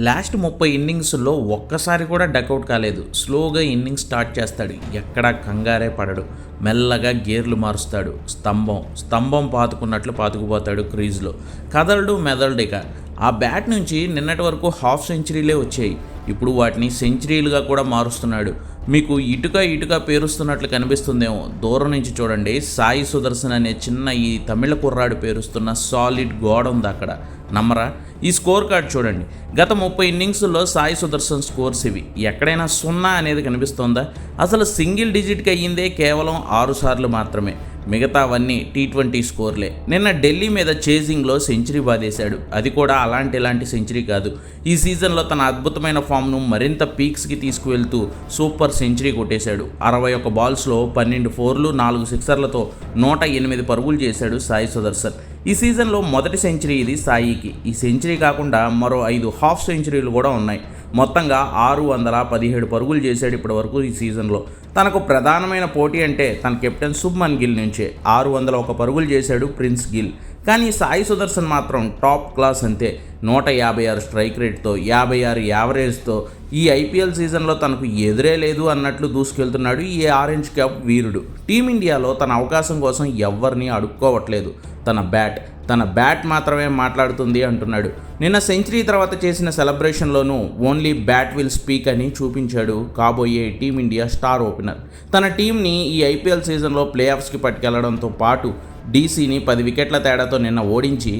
Last ముప్పై ఇన్నింగ్స్లో ఒక్కసారి కూడా డకౌట్ కాలేదు. స్లోగా ఇన్నింగ్స్ స్టార్ట్ చేస్తాడు. ఎక్కడా కంగారే పడడు. మెల్లగా గేర్లు మారుస్తాడు. స్తంభం స్తంభం పాతుకున్నట్లు పాతుకుపోతాడు క్రీజ్లో. కదలడు మెదలడు ఇక. ఆ బ్యాట్ నుంచి నిన్నటి వరకు హాఫ్ సెంచరీలే వచ్చాయి. ఇప్పుడు వాటిని సెంచరీలుగా కూడా మారుస్తున్నాడు. మీకు ఇటుక ఇటుక పేరుస్తున్నట్లు కనిపిస్తుందేమో. దూరం నుంచి చూడండి. సాయి సుదర్శన్ అనే చిన్న ఈ తమిళ కుర్రాడు పేరుస్తున్న సాలిడ్ గోడ ఉంది అక్కడ. నమ్మరా? ఈ స్కోర్ కార్డ్ చూడండి. గత ముప్పై ఇన్నింగ్స్లో సాయి సుదర్శన్ స్కోర్స్ ఇవి. ఎక్కడైనా సున్నా అనేది కనిపిస్తోందా? అసలు సింగిల్ డిజిట్కి అయ్యిందే కేవలం ఆరు సార్లు మాత్రమే. మిగతావన్నీ టీ ట్వంటీ స్కోర్లే. నిన్న ఢిల్లీ మీద చేజింగ్లో సెంచరీ బాధేశాడు అది కూడా అలాంటి ఇలాంటి సెంచరీ కాదు. ఈ సీజన్లో తన అద్భుతమైన ఫామ్ను మరింత పీక్స్కి తీసుకువెళ్తూ సూపర్ సెంచరీ కొట్టేశాడు. అరవై ఒక్క బాల్స్లో పన్నెండు ఫోర్లు నాలుగు సిక్సర్లతో నూట ఎనిమిది పరుగులు చేశాడు సాయి సుదర్శన్. ఈ సీజన్లో మొదటి సెంచరీ ఇది సాయికి. ఈ సెంచరీ కాకుండా మరో ఐదు హాఫ్ సెంచరీలు కూడా ఉన్నాయి. మొత్తంగా ఆరు వందల పదిహేడు పరుగులు చేశాడు ఇప్పటి వరకు ఈ సీజన్లో. తనకు ప్రధానమైన పోటీ అంటే తన కెప్టెన్ శుభ్మన్ గిల్ నుంచే. ఆరు వందల ఒక పరుగులు చేశాడు ప్రిన్స్ గిల్. కానీ సాయి సుదర్శన్ మాత్రం టాప్ క్లాస్ అంతే. నూట యాభై ఆరు స్ట్రైక్ రేట్తో యాభై ఆరు యావరేజ్తో ఈ ఐపీఎల్ సీజన్లో తనకు ఎదురే లేదు అన్నట్లు దూసుకెళ్తున్నాడు ఈ ఆరెంజ్ క్యాప్ వీరుడు. టీమిండియాలో తన అవకాశం కోసం ఎవ్వరిని అడుక్కోవట్లేదు. తన బ్యాట్ తన బ్యాట్ మాత్రమే మాట్లాడుతుంది అంటున్నాడు. నిన్న సెంచరీ తర్వాత చేసిన సెలబ్రేషన్లోనూ ఓన్లీ బ్యాట్ విల్ స్పీక్ అని చూపించాడు కాబోయే టీమిండియా స్టార్ ఓపెనర్. తన టీంని ఈ ఐపీఎల్ సీజన్లో ప్లే ఆఫ్స్కి పట్టుకెళ్ళడంతో పాటు డీసీని పది వికెట్ల తేడాతో నిన్న ఓడించి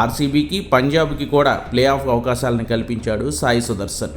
ఆర్సీబీకి పంజాబ్కి కూడా ప్లే ఆఫ్ అవకాశాలను కల్పించాడు సాయి సుదర్శన్.